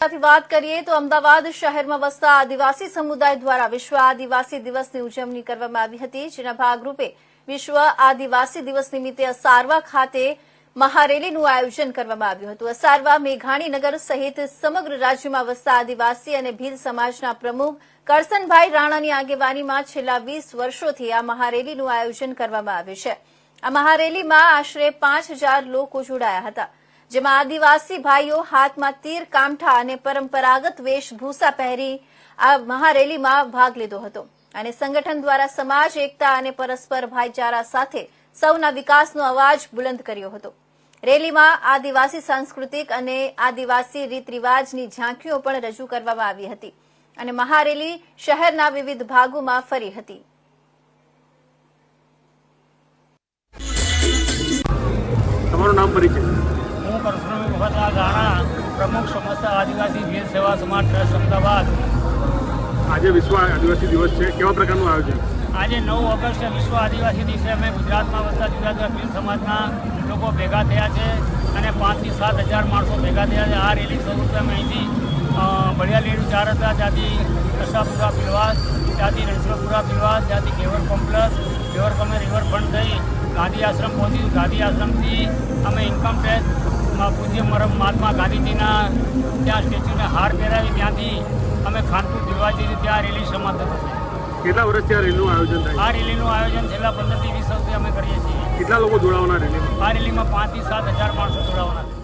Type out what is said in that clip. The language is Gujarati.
સાથે વાત કરીએ તો અમદાવાદ શહેરમાં વસતા આદિવાસી સમુદાય દ્વારા વિશ્વ આદિવાસી દિવસની ઉજવણી કરવામાં આવી હતી, જેના ભાગરૂપે વિશ્વ આદિવાસી દિવસ નિમિત્તે અસારવા ખાતે મહારેલીનું આયોજન કરવામાં આવ્યું હતું. અસારવા મેઘાણીનગર સહિત સમગ્ર રાજ્યમાં વસતા આદિવાસી અને ભીલ સમાજના પ્રમુખ કરસનભાઈ રાણાની આગેવાનીમાં છેલ્લા વીસ વર્ષોથી આ મહારેલીનું આયોજન કરવામાં આવ્યું છે. આ મહારેલીમાં આશરે પાંચ લોકો જોડાયા હતા. જેમાં આદિવાસી ભાઈઓ હાથમાં તીર, કામઠા અને પરંપરાગત વેશભૂષા પહેરી આ મહારેલીમાં ભાગ લીધો હતો. અને સંગઠન દ્વારા સમાજ, એકતા અને પરસ્પર ભાઈચારા સાથે સૌના વિકાસનો અવાજ બુલંદ કર્યો હતો. રેલીમાં આદિવાસી સાંસ્કૃતિક અને આદિવાસી રીત રિવાજની ઝાંખીઓ પણ રજૂ કરવામાં આવી હતી અને મહારેલી શહેરના વિવિધ ભાગોમાં ફરી હતી. તમારું નામ પરિચય? પરશુરામ ભગતલાલ રાણા પ્રમુખ સમસ્ત આદિવાસી ભીલ સેવા સમાજ ટ્રસ્ટ અમદાવાદ આજે વિશ્વ આદિવાસી દિવસ છે. કેવા પ્રકારનું આયોજન? આજે નવ ઓગસ્ટ વિશ્વ આદિવાસી દિવસે અમે ગુજરાતમાં વસતા જુદા જુદા ભીલ સમાજના લોકો ભેગા થયા છે અને પાંચથી સાત હજાર માણસો ભેગા થયા છે. આ રેલી સ્વરૂપે અમે અહીંથી બળિયાલીડ ચાર હતા. ત્યાંથી કસાપુરા પીલવાસ ત્યાંથી રણછોડપુરા પીલવાસ ત્યાંથી કેવર કોમ્પ્લેક્સ, કેવર કોમે રિવરફ્રન્ટ થઈ ગાંધી આશ્રમ પહોંચી ગાંધી આશ્રમથી અમે ઇન્કમ ટેક્સ પૂજ્ય મહાત્મા ગાંધીજીના ત્યાં સ્ટેચ્યુને હાર પહેરાવી ત્યાંથી અમે ખાનપુર દિલવાજીથી ત્યાં રેલી સમાપ્ત થશે કેટલા વર્ષથી આ રેલીનું આયોજન થાય આ રેલીનું આયોજન છેલ્લા પંદરથી વીસ વર્ષથી અમે કરીએ છીએ. કેટલા લોકો જોડાવાના રેલી આ રેલીમાં પાંચથી સાત હજાર માણસો જોડાવાના છે.